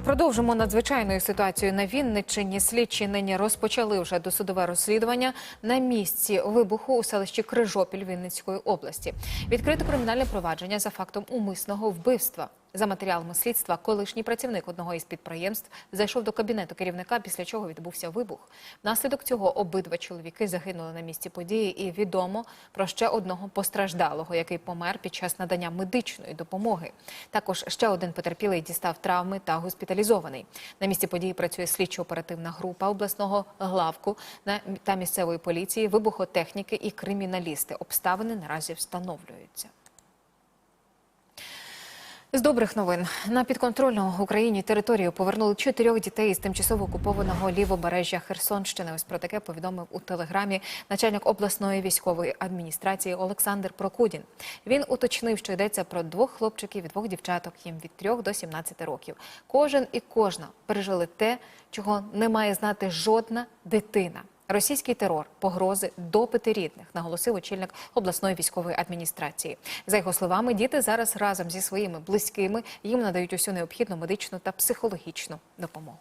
Продовжимо надзвичайною ситуацією на Вінниччині. Слідчі нині розпочали вже досудове розслідування на місці вибуху у селищі Крижопіль Вінницької області. Відкрито кримінальне провадження за фактом умисного вбивства. За матеріалами слідства, колишній працівник одного із підприємств зайшов до кабінету керівника, після чого відбувся вибух. Внаслідок цього обидва чоловіки загинули на місці події, і відомо про ще одного постраждалого, який помер під час надання медичної допомоги. Також ще один потерпілий дістав травми та госпіталізований. На місці події працює слідчо-оперативна група обласного главку та місцевої поліції, вибухотехніки і криміналісти. Обставини наразі встановлюються. З добрих новин на підконтрольну Україні територію повернули чотирьох дітей з тимчасово окупованого лівобережжя Херсонщини. Ось про таке повідомив у телеграмі начальник обласної військової адміністрації Олександр Прокудін. Він уточнив, що йдеться про двох хлопчиків і двох дівчаток, їм від 3 до 17 років. Кожен і кожна пережили те, чого не має знати жодна дитина. Російський терор, погрози, допити рідних, наголосив очільник обласної військової адміністрації. За його словами, діти зараз разом зі своїми близькими їм надають усю необхідну медичну та психологічну допомогу.